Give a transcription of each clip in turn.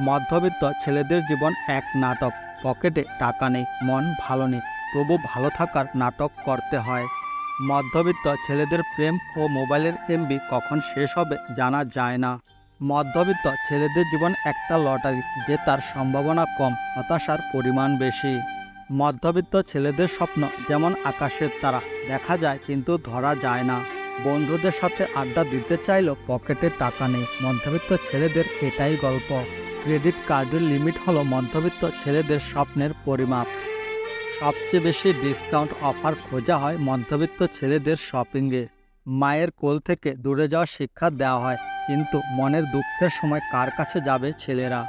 মধ্যবিত্ত ছেলেদের জীবন এক নাটক। পকেটে টাকা নেই, মন ভালো নেই, তবু ভালো থাকার নাটক করতে হয়। মধ্যবিত্ত ছেলেদের প্রেম ও মোবাইলের এমবি কখন শেষ হবে জানা যায় না। মধ্যবিত্ত ছেলেদের জীবন একটা লটারি, যে তার সম্ভাবনা কম, হতাশার পরিমাণ বেশি। মধ্যবিত্ত ছেলেদের স্বপ্ন যেমন আকাশের তারা, দেখা যায় কিন্তু ধরা যায় না। বন্ধুদের সাথে আড্ডা দিতে চাইলেও পকেটে টাকা নেই। মধ্যবিত্ত ছেলেদের এটাই গল্প। ক্রেডিট কার্ডের লিমিট হলো মধ্যবিত্ত ছেলেদের স্বপ্নের পরিমাপ। সবচেয়ে বেশি ডিসকাউন্ট অফার খোঁজা হয় মধ্যবিত্ত ছেলেদের শপিংয়ে। মায়ের কোল থেকে দূরে যাওয়ার শিক্ষা দেওয়া হয়, কিন্তু মনের দুঃখের সময় কার কাছে যাবে ছেলেরা?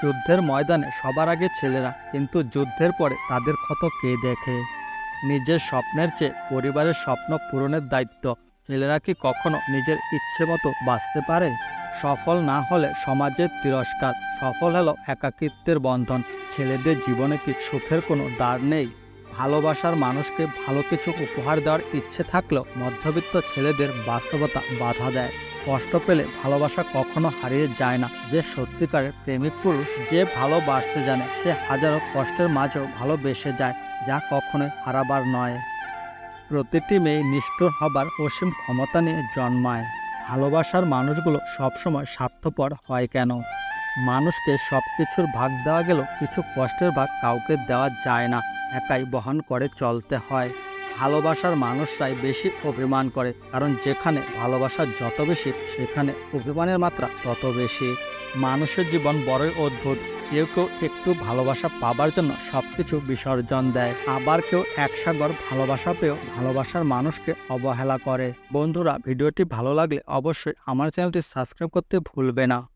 যুদ্ধের ময়দানে সবার আগে ছেলেরা, কিন্তু যুদ্ধের পরে তাদের ক্ষত কে দেখে? নিজের স্বপ্নের চেয়ে পরিবারের স্বপ্ন পূরণের দায়িত্ব। ছেলেরা কি কখনো নিজের ইচ্ছে মতো বাঁচতে পারে? সফল না হলে সমাজের তিরস্কার। সফল হলো একাকিত্বের বন্ধন। ছেলেদের জীবনে কি সুখের কোনো দ্বার নেই? ভালোবাসার মানুষকে ভালো কিছু উপহার দেওয়ার ইচ্ছে থাকলেও মধ্যবিত্ত ছেলেদের বাস্তবতা বাধা দেয়। কষ্ট পেলে ভালোবাসা কখনো হারিয়ে যায় না। যে সত্যিকারের প্রেমিক পুরুষ যে ভালোবাসতে জানে, সে হাজারো কষ্টের মাঝেও ভালোবেসে যায়, যা কখনোই হারাবার নয়। প্রতিটি মেয়ে নিষ্ঠুর হবার অসীম ক্ষমতা নিয়ে জন্মায়। ভালোবাসার মানুষগুলো সবসময় স্বার্থপর হয় কেন? মানুষকে সব কিছুর ভাগ দেওয়া গেলেও কিছু কষ্টের ভাগ কাউকে দেওয়া যায় না। একাই বহন করে চলতে হয়। ভালোবাসার মানুষরাই বেশি অভিমান করে, কারণ যেখানে ভালোবাসা যত বেশি, সেখানে অভিমানের মাত্রা তত বেশি। মানুষের জীবন বড়ই অদ্ভুত। কেউ কেউ একটু ভালোবাসা পাবার জন্য সব কিছু বিসর্জন দেয়। আবার কেউ এক সাগর ভালোবাসা পেয়েও ভালোবাসার মানুষকে অবহেলা করে। বন্ধুরা, ভিডিওটি ভালো লাগলে অবশ্যই আমার চ্যানেলটি সাবস্ক্রাইব করতে ভুলবে না।